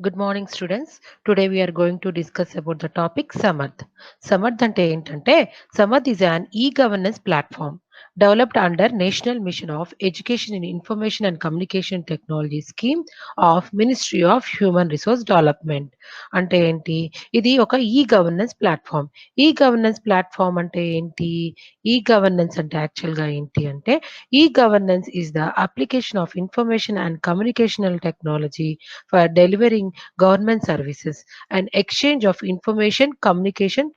Good morning students today we are going to discuss about the topic Samarth Samarth అంటే ఏంటంటే Samarth is an e governance platform developed under National Mission of Education in Information and Communication Technology scheme of Ministry of Human Resource Development. అంటే ఏంటి? ఇది ఒక e governance platform e governance platform అంటే ఏంటి? E governance అంటే యాక్చువల్‌గా ఏంటి అంటే e governance is the application of information and communicational technology for delivering government services and exchange of information, communication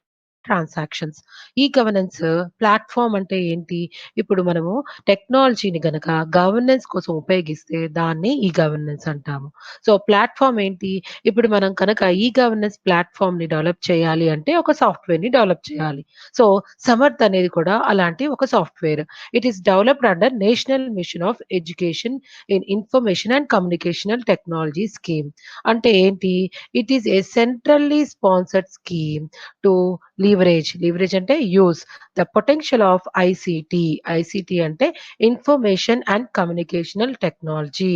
transactions. E governance platform అంటే ఏంటి? ఇప్పుడు మనము టెక్నాలజీని గనక గవర్నెన్స్ కోసం ఉపయోగిస్తే దాన్ని ఈ గవర్నెన్స్ అంటాము. సో, ప్లాట్ఫామ్ ఏంటి? ఇప్పుడు మనం కనుక ఈ గవర్నెన్స్ ప్లాట్ఫామ్ని డెవలప్ చేయాలి అంటే ఒక సాఫ్ట్వేర్ని డెవలప్ చేయాలి. సో, సమర్థ్ అనేది కూడా అలాంటి ఒక software. It is developed under national mission of education in information and communicational technology scheme. అంటే ఏంటి? It is a centrally sponsored scheme to leverage, leverage అంటే use the potential of ICT ICT అంటే information and communicational technology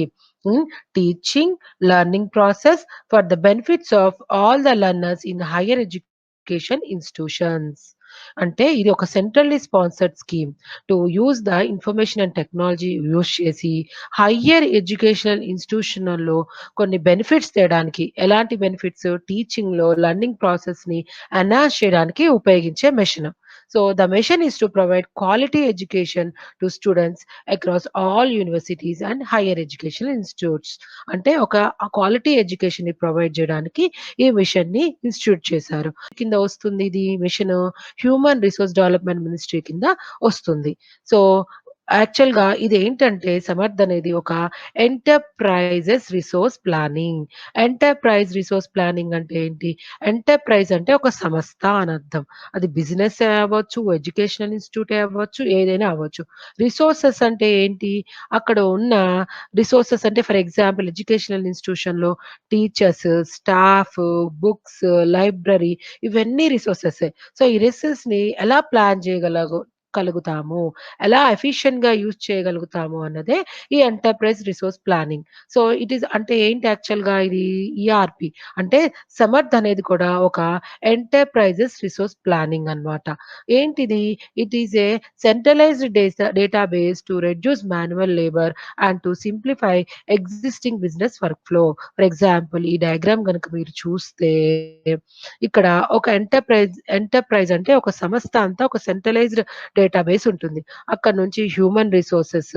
teaching, learning process for the benefits of all the learners in higher education institutions. అంటే ఇది ఒక centrally sponsored scheme to use the information and technology use చేసి higher educational ఇన్స్టిట్యూషన్లో కొన్ని benefits తేడానికి ఎలాంటి benefits? టీచింగ్‌లో learning ప్రాసెస్‌ని ఎన్హాన్స్ చేయడానికి ఉపయోగించే machine. So, the mission is to provide quality education to students across all universities and higher education institutes. అంటే ఒక క్వాలిటీ ఎడ్యుకేషన్ని ప్రొవైడ్ చేయడానికి ఈ మిషన్ని ఇన్‌స్టిట్యూట్ చేశారు. కింద వస్తుంది ఇది mission human resource development ministry కింద వస్తుంది. సో, యాక్చువల్‌గా ఇదేంటంటే సమర్థ్ అనేది ఒక enterprises resource planning. Enterprise resource planning అంటే ఏంటి? ఎంటర్‌ప్రైజ్ అంటే ఒక సంస్థ అని అర్థం. అది బిజినెస్ అవ్వచ్చు, ఎడ్యుకేషనల్ ఇన్‌స్టిట్యూటే అవ్వచ్చు, ఏదైనా అవ్వచ్చు. రిసోర్సెస్ అంటే ఏంటి? అక్కడ ఉన్న రిసోర్సెస్ అంటే ఫర్ ఎగ్జాంపుల్ ఎడ్యుకేషనల్ ఇన్‌స్టిట్యూషన్‌లో టీచర్స్, స్టాఫ్, బుక్స్, లైబ్రరీ ఇవన్నీ రిసోర్సెసే. సో, ఈ రిసోర్స్‌ని ఎలా ప్లాన్ చేయగలగు కలుగుతాము. ఎలా ఎఫిషియెంట్‌గా యూజ్ చేయగలుగుతాము అన్నదే ఈ enterprise resource planning. So, it is అంటే ఏంటి యాక్చువల్గా ఇది ఈఆర్పి అంటే సమర్థ్ అనేది కూడా ఒక ఎంటర్‌ప్రైజెస్ రిసోర్స్ ప్లానింగ్ అన్నమాట. ఏంటిది? It is a centralized data database to reduce manual labour and to simplify existing business work flow. For example ఈ డయాగ్రామ్ కనుక మీరు చూస్తే ఇక్కడ ఒక ఎంటర్‌ప్రైజ్ ఎంటర్‌ప్రైజ్ అంటే ఒక సంస్థ అంతా ఒక సెంట్రలైజ్డ్ డేటాబేస్ ఉంటుంది. అక్కడ నుంచి హ్యూమన్ రిసోర్సెస్,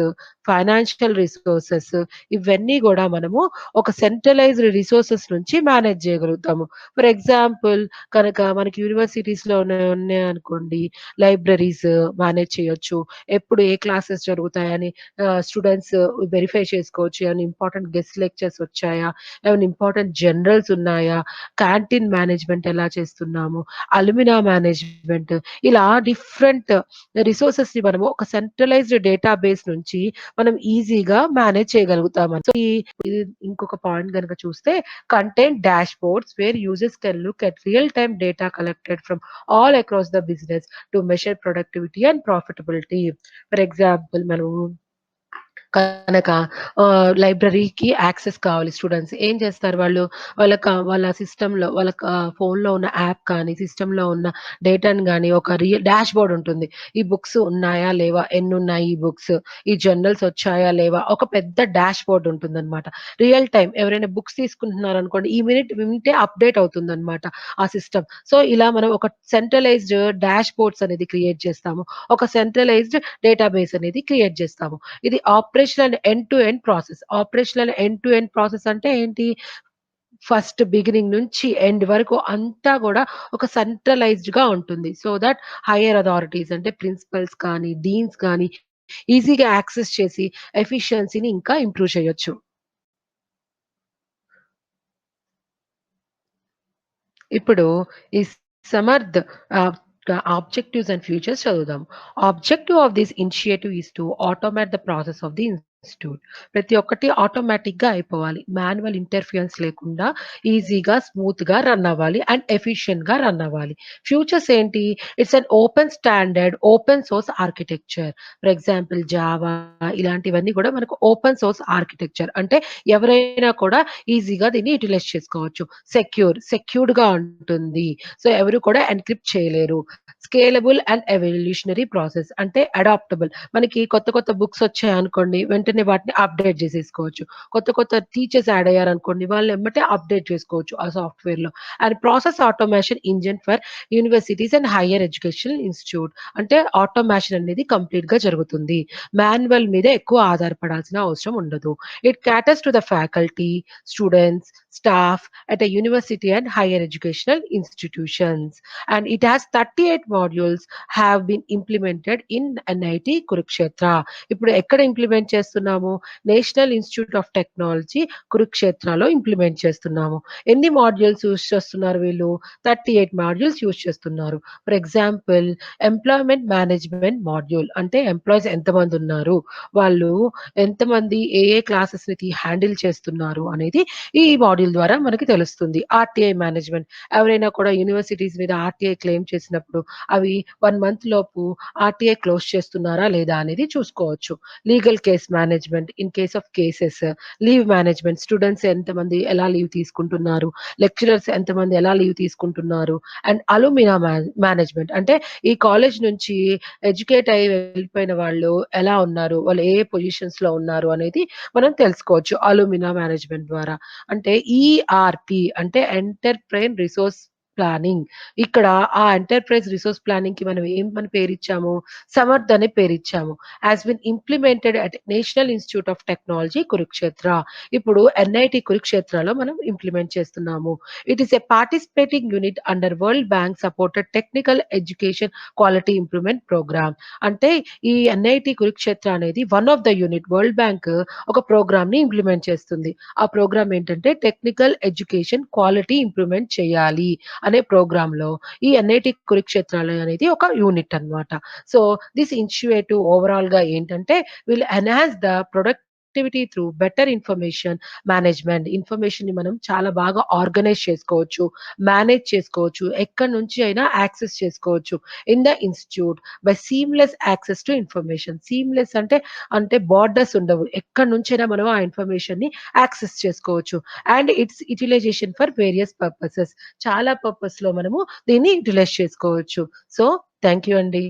ఫైనాన్షియల్ రిసోర్సెస్ ఇవన్నీ కూడా మనము ఒక సెంట్రలైజ్డ్ రిసోర్సెస్ నుంచి మేనేజ్ చేయగలుగుతాము. ఫర్ ఎగ్జాంపుల్ కనుక మనకి యూనివర్సిటీస్‌లో ఉన్నాయి ఉన్నాయనుకోండి లైబ్రరీస్ మేనేజ్ చేయొచ్చు. ఎప్పుడు ఏ క్లాసెస్ జరుగుతాయని స్టూడెంట్స్ వెరిఫై చేసుకోవచ్చు. ఏమైనా ఇంపార్టెంట్ గెస్ట్ లెక్చర్స్ వచ్చాయా? ఏమైనా ఇంపార్టెంట్ జనరల్స్ ఉన్నాయా? క్యాంటీన్ మేనేజ్‌మెంట్ ఎలా చేస్తున్నాము? అల్మినా మేనేజ్‌మెంట్ ఇలా డిఫరెంట్ రిసోర్సెస్‌ని మనము ఒక సెంట్రలైజ్డ్ డేటాబేస్ నుంచి మనం ఈజీగా మేనేజ్ చేయగలుగుతాం సో, ఈ ఇంకొక పాయింట్ కనుక చూస్తే content dashboards where users can look at real time data collected from all across the business to measure productivity and profitability. For example మనము కనక లైబ్రరీకి యాక్సెస్ కావాలి స్టూడెంట్స్. ఏం చేస్తారు వాళ్ళు? వాళ్ళ వాళ్ళ సిస్టంలో వాళ్ళ ఫోన్‌లో ఉన్న యాప్ కానీ, సిస్టంలో ఉన్న డేటాను కానీ ఒక రియ డాష్‌బోర్డ్ ఉంటుంది. ఈ బుక్స్ ఉన్నాయా? లేవా? ఎన్నున్నాయి ఈ బుక్స్? ఈ జర్నల్స్ వచ్చాయా? లేవా? ఒక పెద్ద డాష్ బోర్డ్ ఉంటుందన్నమాట. రియల్ టైం ఎవరైనా బుక్స్ తీసుకుంటున్నారనుకోండి, ఈ మినిట్ మినిటే అప్‌డేట్ అవుతుందన్నమాట ఆ సిస్టమ్. సో, ఇలా మనం ఒక సెంట్రలైజ్డ్ డాష్ బోర్డ్స్ అనేది క్రియేట్ చేస్తాము. ఒక సెంట్రలైజ్డ్ డేటాబేస్ అనేది క్రియేట్ చేస్తాము. ఇది operational end to end process. Operational end to end process అంటే ఏంటి? ఫస్ట్ బిగినింగ్ నుంచి ఎండ్ వరకు అంతా కూడా ఒక సెంట్రలైజ్డ్‌గా ఉంటుంది. సో దట్ హైయర్ అథారిటీస్ అంటే ప్రిన్సిపల్స్ కానీ, డీన్స్ కానీ ఈజీగా యాక్సెస్ చేసి ఎఫిషియన్సీని ఇంకా ఇంప్రూవ్ చేయొచ్చు. ఇప్పుడు ఈ Samarth the objectives and futures to. Objective of this initiative is to automate the process of the ప్రతి ఒక్కటి ఆటోమేటిక్‌గా అయిపోవాలి. మాన్యువల్ ఇంటర్ఫియరెన్స్ లేకుండా ఈజీగా, స్మూత్‌గా రన్ అవ్వాలి అండ్ ఎఫిషియంట్‌గా రన్ అవ్వాలి. ఫ్యూచర్స్ ఏంటి? It's an open standard, open source architecture. For example Java ఇలాంటివన్నీ కూడా మనకు ఓపెన్ సోర్స్ ఆర్కిటెక్చర్. అంటే ఎవరైనా కూడా ఈజీగా దీన్ని యుటిలైజ్ చేసుకోవచ్చు. సెక్యూర్, సెక్యూర్డ్‌గా ఉంటుంది. సో, ఎవరు కూడా ఎన్‌క్రిప్ట్ చేయలేరు. స్కేలబుల్ అండ్ ఎవల్యూషనరీ ప్రాసెస్ అంటే అడాప్టబుల్. మనకి కొత్త కొత్త బుక్స్ వచ్చాయనుకోండి వెంటనే వాటిని అప్‌డేట్ చేసేసుకోవచ్చు. కొత్త కొత్త టీచర్స్ యాడ్ అయ్యారనుకోండి వాళ్ళు ఎమ్మటే అప్‌డేట్ చేసుకోవచ్చు ఆ సాఫ్ట్‌వేర్‌లో. And process automation engine for universities and higher education institute. అంటే ఆటోమేషన్ అనేది కంప్లీట్‌గా జరుగుతుంది. మాన్యువల్ మీద ఎక్కువ ఆధారపడాల్సిన అవసరం ఉండదు. It caters to the faculty, students, staff at a university and higher educational institutions. And it has 38 modules have been implemented in NIT Kurukshetra. ఇప్పుడు ఎక్కడ ఇంప్లిమెంట్ చేస్తున్నాము? నేషనల్ ఇన్‌స్టిట్యూట్ ఆఫ్ టెక్నాలజీ కురుక్షేత్రలో ఇంప్లిమెంట్ చేస్తున్నాము. ఎన్ని మాడ్యూల్స్ యూజ్ చేస్తున్నారు వీళ్ళు? 38 modules use చేస్తున్నారు. For example employment management module అంటే ఎంప్లాయీస్ ఎంతమందున్నారు? వాళ్ళు ఎంతమంది ఏ ఏ క్లాసెస్‌ని హ్యాండిల్ చేస్తున్నారు అనేది ఈ మాడ్యూల్ ద్వారా మనకి తెలుస్తుంది. ఆర్టీఐ మేనేజ్‌మెంట్ ఎవరైనా కూడా యూనివర్సిటీస్ మీద ఆర్టీఐ క్లెయిమ్ చేసినప్పుడు అవి వన్ మంత్ లోపు ఆర్టీఐ క్లోజ్ చేస్తున్నారా లేదా అనేది చూసుకోవచ్చు. Legal case management in case of cases, leave management students ఎంతమంది ఎలా లీవ్ తీసుకుంటున్నారు? లెక్చరర్స్ ఎంతమంది ఎలా లీవ్ తీసుకుంటున్నారు? అండ్ అలుమినా మేనేజ్‌మెంట్ అంటే ఈ కాలేజ్ నుంచి ఎడ్యుకేట్ అయ్యి వెళ్ళిపోయిన వాళ్ళు ఎలా ఉన్నారు? వాళ్ళు ఏ పొజిషన్స్లో ఉన్నారు అనేది మనం తెలుసుకోవచ్చు అలుమినా మేనేజ్‌మెంట్ ద్వారా. అంటే ఈఆర్‌పి అంటే ఎంటర్‌ప్రైన్ రిసోర్స్ ప్లానింగ్. ఇక్కడ ఆ ఎంటర్‌ప్రైజ్ రిసోర్స్ ప్లానింగ్కి మనం ఏం మనం పేరిచ్చాము? సమర్థ్ అనే పేరిచ్చాము. Has been implemented at national institute of technology Kurukshetra. ఇప్పుడు ఎన్ఐటి కురుక్షేత్రలో మనం ఇంప్లిమెంట్ చేస్తున్నాము. It is a participating unit under world bank supported technical education quality improvement programme. అంటే ఈ ఎన్ఐటి కురుక్షేత్ర అనేది one of the unit world bank ఒక ప్రోగ్రామ్‌ని implement చేస్తుంది. ఆ ప్రోగ్రామ్ ఏంటంటే టెక్నికల్ ఎడ్యుకేషన్ క్వాలిటీ ఇంప్రూవ్‌మెంట్ చేయాలి అనే ప్రోగ్రామ్‌లో ఈ ఎన్ఐటి కురుక్షేత్రాలు అనేది ఒక యూనిట్ అన్నమాట. సో, దిస్ ఇనిషియేటివ్ ఓవరాల్‌గా ఏంటంటే will enhance the productivity through better information management. ఇన్ఫర్మేషన్ని మనం చాలా బాగా ఆర్గనైజ్ చేసుకోవచ్చు. మేనేజ్ చేసుకోవచ్చు. ఎక్కడి నుంచి అయినా యాక్సెస్ చేసుకోవచ్చు. In the institute by seamless access to information. Seamless అంటే, అంటే బార్డర్స్ ఉండవు. ఎక్కడి నుంచైనా మనం ఆ ఇన్ఫర్మేషన్ని యాక్సెస్ చేసుకోవచ్చు. And its utilization for various purposes. చాలా పర్పస్లో మనము దీన్ని యూటిలైజ్ చేసుకోవచ్చు. సో, థ్యాంక్ యూ అండి.